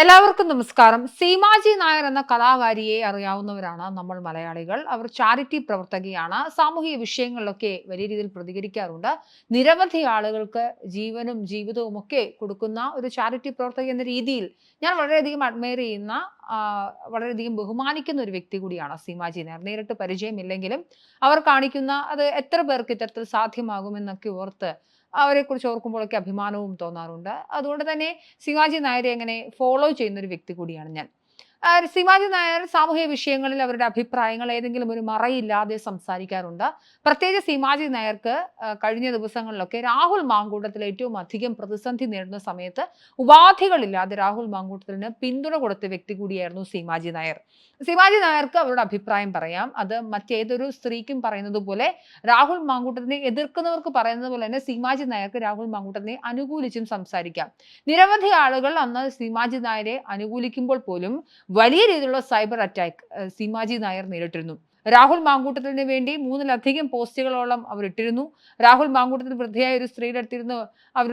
എല്ലാവർക്കും നമസ്കാരം. സീമാജി നായർ എന്ന കലാകാരിയെ അറിയാവുന്നവരാണ് നമ്മൾ മലയാളികൾ. അവർ ചാരിറ്റി പ്രവർത്തകയാണ്. സാമൂഹിക വിഷയങ്ങളിലൊക്കെ വലിയ രീതിയിൽ പ്രതികരിക്കാറുണ്ട്. നിരവധി ആളുകൾക്ക് ജീവനും ജീവിതവും ഒക്കെ കൊടുക്കുന്ന ഒരു ചാരിറ്റി പ്രവർത്തക എന്ന രീതിയിൽ ഞാൻ വളരെയധികം അഡ്മയർ ചെയ്യുന്ന വളരെയധികം ബഹുമാനിക്കുന്ന ഒരു വ്യക്തി കൂടിയാണ് സീമാജി നായർ. നേരിട്ട് പരിചയമില്ലെങ്കിലും അവർ കാണിക്കുന്ന അത് എത്ര പേർക്ക് ഇത്തരത്തിൽ സാധ്യമാകുമെന്നൊക്കെ ഓർത്ത് അവരെക്കുറിച്ച് ഓർക്കുമ്പോഴൊക്കെ അഭിമാനവും തോന്നാറുണ്ട്. അതുകൊണ്ട് തന്നെ ശിവാജി നായരെ അങ്ങനെ ഫോളോ ചെയ്യുന്ന ഒരു വ്യക്തി കൂടിയാണ് ഞാൻ. ശിവാജി നായർ സാമൂഹിക വിഷയങ്ങളിൽ അവരുടെ അഭിപ്രായങ്ങൾ ഏതെങ്കിലും ഒരു മറയില്ലാതെ സംസാരിക്കാറുണ്ട്. പ്രത്യേകിച്ച് സീമാജി നായർക്ക് കഴിഞ്ഞ ദിവസങ്ങളിലൊക്കെ രാഹുൽ മാങ്കൂട്ടത്തിൽ ഏറ്റവും അധികം പ്രതിസന്ധി നേരിടുന്ന സമയത്ത് ഉപാധികളില്ലാതെ രാഹുൽ മാങ്കൂട്ടത്തിന് പിന്തുണ കൊടുത്ത വ്യക്തി കൂടിയായിരുന്നു സീമാജി നായർ. സീമാജി നായർക്ക് അവരുടെ അഭിപ്രായം പറയാം. അത് മറ്റേതൊരു സ്ത്രീക്കും പറയുന്നത് പോലെ രാഹുൽ മാങ്കൂട്ടത്തിനെ എതിർക്കുന്നവർക്ക് പറയുന്നത് പോലെ തന്നെ സീമാജി നായർക്ക് രാഹുൽ മാങ്കൂട്ടത്തിനെ അനുകൂലിച്ചും സംസാരിക്കാം. നിരവധി ആളുകൾ അന്ന് സീമാജി നായരെ അനുകൂലിക്കുമ്പോൾ പോലും വലിയ രീതിയിലുള്ള സൈബർ അറ്റാക്ക് സീമാജി നായർ നേരിട്ടിരുന്നു. രാഹുൽ മാങ്കൂട്ടത്തിന് വേണ്ടി മൂന്നിലധികം പോസ്റ്റുകളോളം അവർ ഇട്ടിരുന്നു. രാഹുൽ മാങ്കൂട്ടത്തിന് വൃദ്ധയായ ഒരു സ്ത്രീയുടെ അടുത്തിരുന്ന് അവർ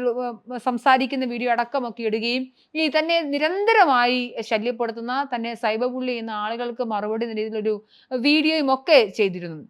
സംസാരിക്കുന്ന വീഡിയോ അടക്കമൊക്കെ ഇടുകയും ഈ തന്നെ നിരന്തരമായി ശല്യപ്പെടുത്തുന്ന തന്നെ സൈബർ ബുള്ളി ചെയ്യുന്ന ആളുകൾക്ക് മറുപടി എന്ന രീതിയിലൊരു വീഡിയോയും ഒക്കെ ചെയ്തിരുന്നു.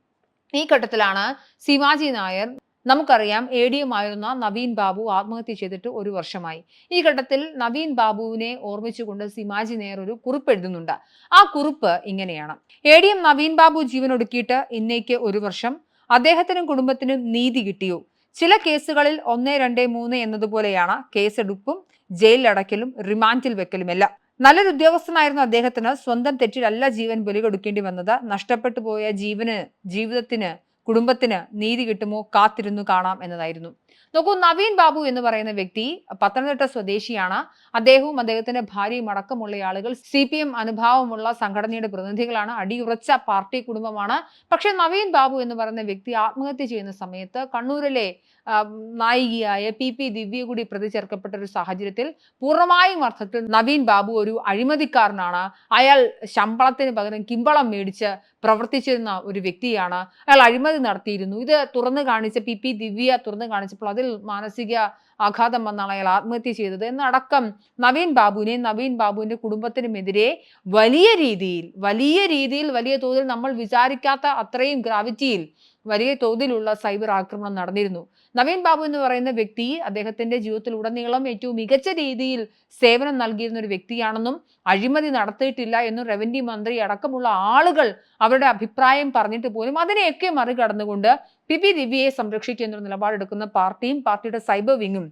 ഈ ഘട്ടത്തിലാണ് ശിവാജി നായർ നമുക്കറിയാം എ ആയിരുന്ന നവീൻ ബാബു ആത്മഹത്യ ചെയ്തിട്ട് ഒരു വർഷമായി. ഈ ഘട്ടത്തിൽ നവീൻ ബാബുവിനെ ഓർമ്മിച്ചുകൊണ്ട് സിമാജി നേർ ഒരു കുറിപ്പ് എഴുതുന്നുണ്ട്. ആ കുറിപ്പ് ഇങ്ങനെയാണ്. A D M Naveen Babu ജീവനൊടുക്കിയിട്ട് ഇന്നേക്ക് ഒരു വർഷം. അദ്ദേഹത്തിനും കുടുംബത്തിനും നീതി കിട്ടിയോ? ചില കേസുകളിൽ ഒന്ന് രണ്ട് മൂന്ന് എന്നതുപോലെയാണ് കേസെടുപ്പും ജയിലിലടക്കലും റിമാൻഡിൽ വെക്കലുമെല്ലാം. നല്ലൊരു ഉദ്യോഗസ്ഥനായിരുന്ന അദ്ദേഹത്തിന്. സ്വന്തം തെറ്റിലല്ല ജീവൻ ബലി കൊടുക്കേണ്ടി വന്നത്. നഷ്ടപ്പെട്ടു പോയ ജീവന് ജീവിതത്തിന് കുടുംബത്തിന് നീതി കിട്ടുമോ? കാത്തിരുന്നു കാണാം എന്നതായിരുന്നു. നോക്കൂ നവീൻ ബാബു എന്ന് പറയുന്ന വ്യക്തി പത്തനംതിട്ട സ്വദേശിയാണ്. അദ്ദേഹവും അദ്ദേഹത്തിന്റെ ഭാര്യയും അടക്കമുള്ള ആളുകൾ സി പി എം അനുഭാവമുള്ള സംഘടനയുടെ പ്രതിനിധികളാണ്. അടിയുറച്ച പാർട്ടി കുടുംബമാണ്. പക്ഷെ നവീൻ ബാബു എന്ന് പറയുന്ന വ്യക്തി ആത്മഹത്യ ചെയ്യുന്ന സമയത്ത് കണ്ണൂരിലെ നായികയായ പി പി ദിവ്യ കൂടി പ്രതി ചേർക്കപ്പെട്ട ഒരു സാഹചര്യത്തിൽ പൂർണമായും അർത്ഥത്തിൽ നവീൻ ബാബു ഒരു അഴിമതിക്കാരനാണ്. അയാൾ ശമ്പളത്തിന് പകരം കിമ്പളം മേടിച്ച് പ്രവർത്തിച്ചിരുന്ന ഒരു വ്യക്തിയാണ്. അയാൾ അഴിമതി നടത്തിയിരുന്നു. ഇത് തുറന്നു കാണിച്ച പി പി ദിവ്യ തുറന്നു കാണിച്ചപ്പോൾ അതിൽ മാനസിക ആഘാതം വന്നാണ് അയാൾ ആത്മഹത്യ ചെയ്തത്. എന്നടക്കം നവീൻ ബാബുവിനെ നവീൻ ബാബുവിന്റെ കുടുംബത്തിനുമെതിരെ വലിയ രീതിയിൽ വലിയ രീതിയിൽ വലിയ തോതിൽ നമ്മൾ വിചാരിക്കാത്ത അത്രയും ഗ്രാവിറ്റിയിൽ വലിയ തോതിലുള്ള സൈബർ ആക്രമണം നടന്നിരുന്നു. നവീൻ ബാബു എന്ന് പറയുന്ന വ്യക്തി അദ്ദേഹത്തിന്റെ ജീവിതത്തിൽ ഉടനീളം ഏറ്റവും മികച്ച രീതിയിൽ സേവനം നൽകിയിരുന്ന ഒരു വ്യക്തിയാണെന്നും അഴിമതി നടത്തിയിട്ടില്ല എന്നും റവന്യൂ മന്ത്രി അടക്കമുള്ള ആളുകൾ അവരുടെ അഭിപ്രായം പറഞ്ഞിട്ട് പോലും അതിനെയൊക്കെ മറികടന്നുകൊണ്ട് പി പി ദിവ്യയെ സംരക്ഷിക്കുന്ന നിലപാടെടുക്കുന്ന പാർട്ടിയും പാർട്ടിയുടെ സൈബർ വിങ്ങും.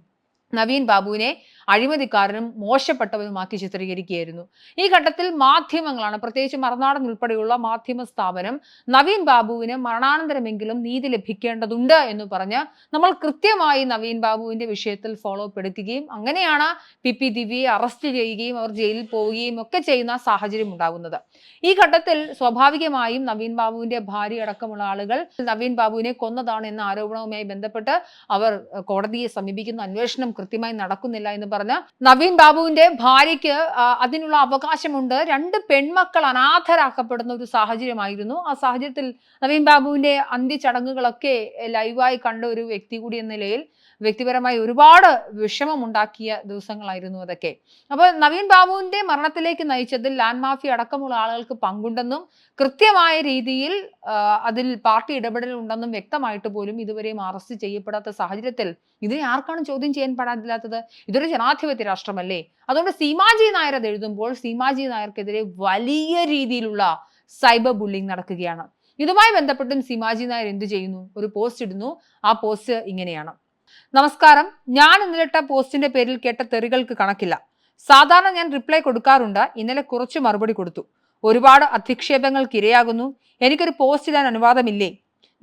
നവീൻ ബാബുവിനെ അഴിമതിക്കാരനും മോശപ്പെട്ടവനുമാക്കി ചിത്രീകരിക്കുകയായിരുന്നു. ഈ ഘട്ടത്തിൽ മാധ്യമങ്ങളാണ് പ്രത്യേകിച്ച് മറുനാടൻ ഉൾപ്പെടെയുള്ള മാധ്യമ സ്ഥാപനം നവീൻ ബാബുവിന് മരണാനന്തരമെങ്കിലും നീതി ലഭിക്കേണ്ടതുണ്ട് എന്ന് പറഞ്ഞ് നമ്മൾ കൃത്യമായി നവീൻ ബാബുവിന്റെ വിഷയത്തിൽ ഫോളോ അപ്പ് എടുക്കുകയും അങ്ങനെയാണ് പി പി ദിവ്യയെ അറസ്റ്റ് ചെയ്യുകയും അവർ ജയിലിൽ പോവുകയും ഒക്കെ ചെയ്യുന്ന സാഹചര്യം ഉണ്ടാകുന്നത്. ഈ ഘട്ടത്തിൽ സ്വാഭാവികമായും നവീൻ ബാബുവിന്റെ ഭാര്യ അടക്കമുള്ള ആളുകൾ നവീൻ ബാബുവിനെ കൊന്നതാണ് എന്ന ആരോപണവുമായി ബന്ധപ്പെട്ട് അവർ കോടതിയെ സമീപിക്കുന്ന അന്വേഷണം കൃത്യമായി നടക്കുന്നില്ല എന്ന് പറഞ്ഞ് നവീൻ ബാബുവിന്റെ ഭാര്യയ്ക്ക് അതിനുള്ള അവകാശമുണ്ട്. രണ്ട് പെൺമക്കൾ അനാഥരാക്കപ്പെടുന്ന ഒരു സാഹചര്യമായിരുന്നു. ആ സാഹചര്യത്തിൽ നവീൻ ബാബുവിന്റെ അന്ത്യചടങ്ങുകളൊക്കെ ലൈവായി കണ്ട ഒരു വ്യക്തി കൂടി എന്ന നിലയിൽ വ്യക്തിപരമായി ഒരുപാട് വിഷമമുണ്ടാക്കിയ ദിവസങ്ങളായിരുന്നു അതൊക്കെ. അപ്പൊ നവീൻ ബാബുവിന്റെ മരണത്തിലേക്ക് നയിച്ചതിൽ ലാൻഡ് മാഫിയ അടക്കമുള്ള ആളുകൾക്ക് പങ്കുണ്ടെന്നും കൃത്യമായ രീതിയിൽ അതിൽ പാർട്ടി ഇടപെടൽ ഉണ്ടെന്നും വ്യക്തമായിട്ട് പോലും ഇതുവരെയും അറസ്റ്റ് ചെയ്യപ്പെടാത്ത സാഹചര്യത്തിൽ ഇതിനെ ആർക്കാണ് ചോദ്യം ചെയ്യാൻ പാടില്ലാത്തത്? ഇതൊരു ജനാധിപത്യ രാഷ്ട്രമല്ലേ? അതുകൊണ്ട് സീമാജി നായർ അത് എഴുതുമ്പോൾ സീമാജി നായർക്കെതിരെ വലിയ രീതിയിലുള്ള സൈബർ ബുള്ളിംഗ് നടക്കുകയാണ്. ഇതുമായി ബന്ധപ്പെട്ടും സീമാജി നായർ എന്ത് ചെയ്യുന്നു? ഒരു പോസ്റ്റ് ഇടുന്നു. ആ പോസ്റ്റ് ഇങ്ങനെയാണ്. നമസ്കാരം. ഞാൻ ഇന്നലെട്ട പോസ്റ്റിന്റെ പേരിൽ കേട്ട തെറികൾക്ക് കണക്കില്ല. സാധാരണ ഞാൻ റിപ്ലൈ കൊടുക്കാറുണ്ട്. ഇന്നലെ കുറച്ച് മറുപടി കൊടുത്തു. ഒരുപാട് അധിക്ഷേപങ്ങൾക്ക് ഇരയാകുന്നു എനിക്കൊരു പോസ്റ്റ് ഇടാൻ അനുവാദമില്ലേ?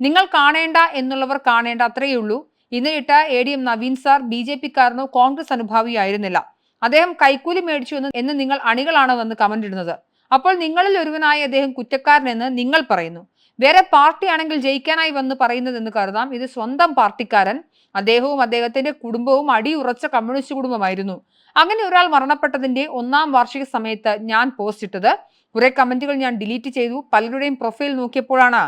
നിങ്ങൾ കാണേണ്ട എന്നുള്ളവർ കാണേണ്ട അത്രയേ ഉള്ളൂ. ഇന്നലെ ഇട്ട A D M Naveen sir B J പിക്കാരനോ Congress അനുഭാവിയായിരുന്നില്ല. അദ്ദേഹം കൈക്കൂലി മേടിച്ചു എന്ന് എന്ന് നിങ്ങൾ അണികളാണോ എന്ന് കമന്റ് ഇടുന്നത്. അപ്പോൾ നിങ്ങളിൽ ഒരുവനായി അദ്ദേഹം കുറ്റക്കാരനെന്ന് നിങ്ങൾ പറയുന്നു. വേറെ പാർട്ടിയാണെങ്കിൽ ജയിക്കാനായി വന്ന് പറയുന്നതെന്ന് കരുതാം. ഇത് സ്വന്തം പാർട്ടിക്കാരൻ അദ്ദേഹവും അദ്ദേഹത്തിന്റെ കുടുംബവും അടിയുറച്ച കമ്മ്യൂണിസ്റ്റ് കുടുംബമായിരുന്നു. അങ്ങനെ ഒരാൾ മരണപ്പെട്ടതിന്റെ ഒന്നാം വാർഷിക സമയത്ത് ഞാൻ പോസ്റ്റ് ഇട്ടത്. കുറെ കമന്റുകൾ ഞാൻ ഡിലീറ്റ് ചെയ്തു. പലരുടെയും പ്രൊഫൈൽ നോക്കിയപ്പോഴാണ്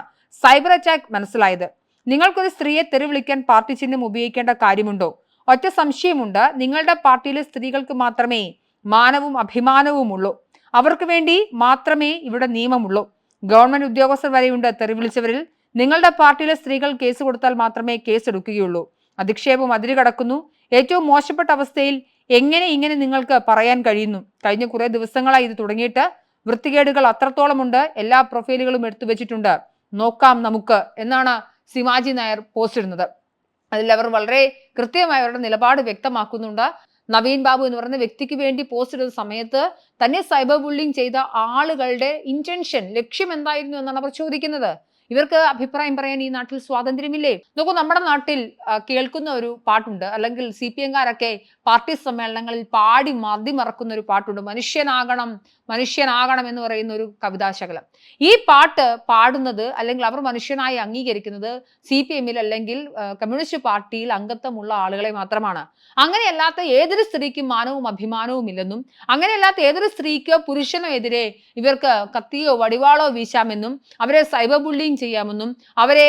സൈബർ അറ്റാക്ക് മനസ്സിലായത്. നിങ്ങൾക്കൊരു സ്ത്രീയെ തെരുവിളിക്കാൻ പാർട്ടി ചിഹ്നം ഉപയോഗിക്കേണ്ട കാര്യമുണ്ടോ? ഒറ്റ സംശയമുണ്ട്. നിങ്ങളുടെ പാർട്ടിയിലെ സ്ത്രീകൾക്ക് മാത്രമേ മാനവും അഭിമാനവും ഉള്ളൂ അവർക്ക് വേണ്ടി മാത്രമേ ഇവിടെ നിയമമുള്ളൂ. ഗവൺമെന്റ് ഉദ്യോഗസ്ഥർ വരെയുണ്ട് തെറിവിളിച്ചവരിൽ നിങ്ങളുടെ പാർട്ടിയിലെ സ്ത്രീകൾ കേസ് കൊടുത്താൽ മാത്രമേ കേസ് എടുക്കുകയുള്ളൂ അധിക്ഷേപം അതിരുകടക്കുന്നു. ഏറ്റവും മോശപ്പെട്ട അവസ്ഥയിൽ എങ്ങനെ ഇങ്ങനെ നിങ്ങൾക്ക് പറയാൻ കഴിയുന്നു? കഴിഞ്ഞ കുറെ ദിവസങ്ങളായി ഇത് തുടങ്ങിയിട്ട് വൃത്തികേടുകൾ അത്രത്തോളമുണ്ട്. എല്ലാ പ്രൊഫൈലുകളും എടുത്തു വെച്ചിട്ടുണ്ട് നോക്കാം നമുക്ക് എന്നാണ് സിമാജി നായർ പോസ്റ്റ് ഇടുന്നത്. അതിൽ അവർ വളരെ കൃത്യമായി അവരുടെ നിലപാട് വ്യക്തമാക്കുന്നുണ്ട്. നവീൻ ബാബു എന്ന് പറയുന്ന വ്യക്തിക്ക് വേണ്ടി പോസ്റ്റ് ഇടുന്ന സമയത്ത് തന്നെ സൈബർ ബുള്ളിങ് ചെയ്ത ആളുകളുടെ ഇന്റൻഷൻ ലക്ഷ്യം എന്തായിരുന്നു എന്നാണ് അവർ ചോദിക്കുന്നത്. ഇവർക്ക് അഭിപ്രായം പറയാൻ ഈ നാട്ടിൽ സ്വാതന്ത്ര്യമില്ലേ? നോക്കൂ നമ്മുടെ നാട്ടിൽ കേൾക്കുന്ന ഒരു പാട്ടുണ്ട്. അല്ലെങ്കിൽ സി പി എംകാരൊക്കെ പാർട്ടി സമ്മേളനങ്ങളിൽ പാടി മറക്കുന്ന ഒരു പാട്ടുണ്ട്. മനുഷ്യനാകണം മനുഷ്യനാകണം എന്ന് പറയുന്ന ഒരു കവിതാശകലം. ഈ പാട്ട് പാടുന്നത് അല്ലെങ്കിൽ അവർ മനുഷ്യനായി അംഗീകരിക്കുന്നത് സി പി എമ്മിൽ അല്ലെങ്കിൽ കമ്മ്യൂണിസ്റ്റ് പാർട്ടിയിൽ അംഗത്വമുള്ള ആളുകളെ മാത്രമാണ്. അങ്ങനെയല്ലാത്ത ഏതൊരു സ്ത്രീക്കും മാനവും അഭിമാനവും ഇല്ലെന്നും അങ്ങനെയല്ലാത്ത ഏതൊരു സ്ത്രീക്കോ പുരുഷനോ എതിരെ ഇവർക്ക് കത്തിയോ വടിവാളോ വീശാമെന്നും അവരെ സൈബർ ബുള്ളിങ് ചെയ്യാമെന്നും അവരെ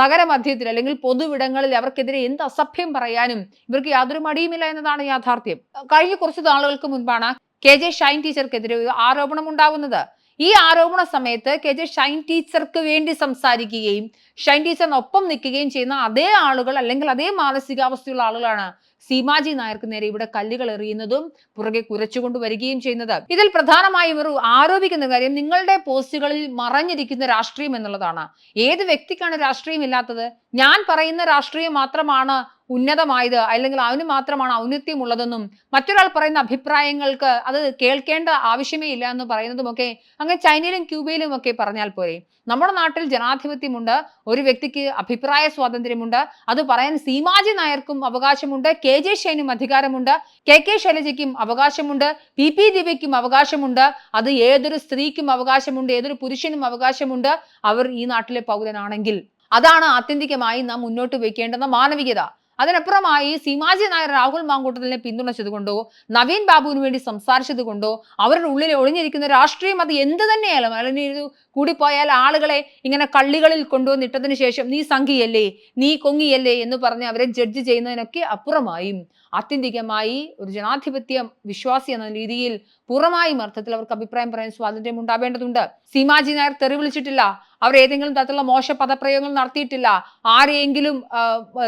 നഗരമധ്യത്തിൽ അല്ലെങ്കിൽ പൊതുവിടങ്ങളിൽ അവർക്കെതിരെ എന്ത് അസഭ്യം പറയാനും ഇവർക്ക് യാതൊരു മടിയുമില്ല എന്നതാണ് യാഥാർത്ഥ്യം. കഴിഞ്ഞ കുറച്ച് നാളുകൾക്ക് മുൻപാണ് കെ ജെ ഷൈൻ ടീച്ചർക്കെതിരെ ഒരു ആരോപണം ഉണ്ടാവുന്നത്. ഈ ആരോപണ സമയത്ത് കെ ജെ ഷൈൻ ടീച്ചർക്ക് വേണ്ടി സംസാരിക്കുകയും ഷൈൻ ടീച്ചറിനൊപ്പം നിൽക്കുകയും ചെയ്യുന്ന അതേ ആളുകൾ അല്ലെങ്കിൽ അതേ മാനസികാവസ്ഥയുള്ള ആളുകളാണ് സീമാജി നായർക്ക് നേരെ ഇവിടെ കല്ലുകൾ എറിയുന്നതും പുറകെ കുരച്ചുകൊണ്ട് വരികയും ചെയ്യുന്നത്. ഇതിൽ പ്രധാനമായി ഇവർ ആരോപിക്കുന്ന കാര്യം നിങ്ങളുടെ പോസ്റ്റുകളിൽ മറഞ്ഞിരിക്കുന്ന രാഷ്ട്രീയം എന്നുള്ളതാണ്. ഏത് വ്യക്തിക്കാണ് രാഷ്ട്രീയം ഇല്ലാത്തത്? ഞാൻ പറയുന്ന രാഷ്ട്രീയം മാത്രമാണ് ഉന്നതമായത് അല്ലെങ്കിൽ അവന് മാത്രമാണ് ഔന്നത്യമുള്ളതെന്നും മറ്റൊരാൾ പറയുന്ന അഭിപ്രായങ്ങൾക്ക് അത് കേൾക്കേണ്ട ആവശ്യമേ ഇല്ല എന്ന് പറയുന്നതുമൊക്കെ അങ്ങനെ ചൈനയിലും ക്യൂബയിലും ഒക്കെ പറഞ്ഞാൽ പോരെ. നമ്മുടെ നാട്ടിൽ ജനാധിപത്യമുണ്ട് ഒരു വ്യക്തിക്ക് അഭിപ്രായ സ്വാതന്ത്ര്യമുണ്ട് അത് പറയാൻ സീമാജി നായർക്കും അവകാശമുണ്ട് കെ ജെ ഷൈനും അധികാരമുണ്ട് കെ കെ ശൈലജയ്ക്കും അവകാശമുണ്ട് പി പി ദിവ്യയ്ക്കും അവകാശമുണ്ട് അത് ഏതൊരു സ്ത്രീക്കും അവകാശമുണ്ട് ഏതൊരു പുരുഷനും അവകാശമുണ്ട്. അവർ ഈ നാട്ടിലെ പൗരനാണെങ്കിൽ അതാണ് ആത്യന്തികമായി നാം മുന്നോട്ട് വയ്ക്കേണ്ടുന്ന മാനവികത. അതിനപ്പുറമായി സീമാജി നായർ രാഹുൽ മാങ്കൂട്ടത്തിനെ പിന്തുണച്ചത് കൊണ്ടോ നവീൻ ബാബുവിന് വേണ്ടി സംസാരിച്ചത് കൊണ്ടോ അവരുടെ ഉള്ളിൽ ഒളിഞ്ഞിരിക്കുന്ന രാഷ്ട്രീയം അത് എന്ത് തന്നെയാലും അല്ലെങ്കിൽ കൂടിപ്പോയാൽ ആളുകളെ ഇങ്ങനെ കള്ളികളിൽ കൊണ്ടുവന്നിട്ടതിന് ശേഷം നീ സംഘിയല്ലേ നീ കൊങ്ങിയല്ലേ എന്ന് പറഞ്ഞ് അവരെ ജഡ്ജ് ചെയ്യുന്നതിനൊക്കെ അപ്പുറമായും ആത്യന്തികമായി ഒരു ജനാധിപത്യ വിശ്വാസി എന്ന രീതിയിൽ പൂർണമായും അർത്ഥത്തിൽ അവർക്ക് അഭിപ്രായം പറയാൻ സ്വാതന്ത്ര്യം ഉണ്ടാവേണ്ടതുണ്ട്. സീമാജി നായർ തെറി വിളിച്ചിട്ടില്ല. അവർ ഏതെങ്കിലും തരത്തിലുള്ള മോശ പദപ്രയോഗങ്ങൾ നടത്തിയിട്ടില്ല. ആരെയെങ്കിലും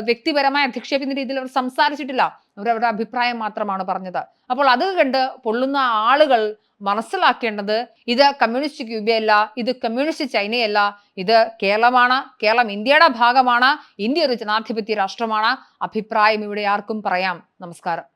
വ്യക്തിപരമായ അധിക്ഷേപിക്കുന്ന രീതിയിൽ അവർ സംസാരിച്ചിട്ടില്ല. അവർ അവരുടെ അഭിപ്രായം മാത്രമാണ് പറഞ്ഞത്. അപ്പോൾ അത് കണ്ട് പൊള്ളുന്ന ആളുകൾ മനസ്സിലാക്കേണ്ടത് ഇത് കമ്മ്യൂണിസ്റ്റ് ക്യൂബയല്ല ഇത് കമ്മ്യൂണിസ്റ്റ് ചൈനയല്ല ഇത് കേരളമാണ് കേരളം ഇന്ത്യയുടെ ഭാഗമാണ് ഇന്ത്യ ഒരു ജനാധിപത്യ രാഷ്ട്രമാണ്. അഭിപ്രായം ഇവിടെ ആർക്കും പറയാം. നമസ്കാരം.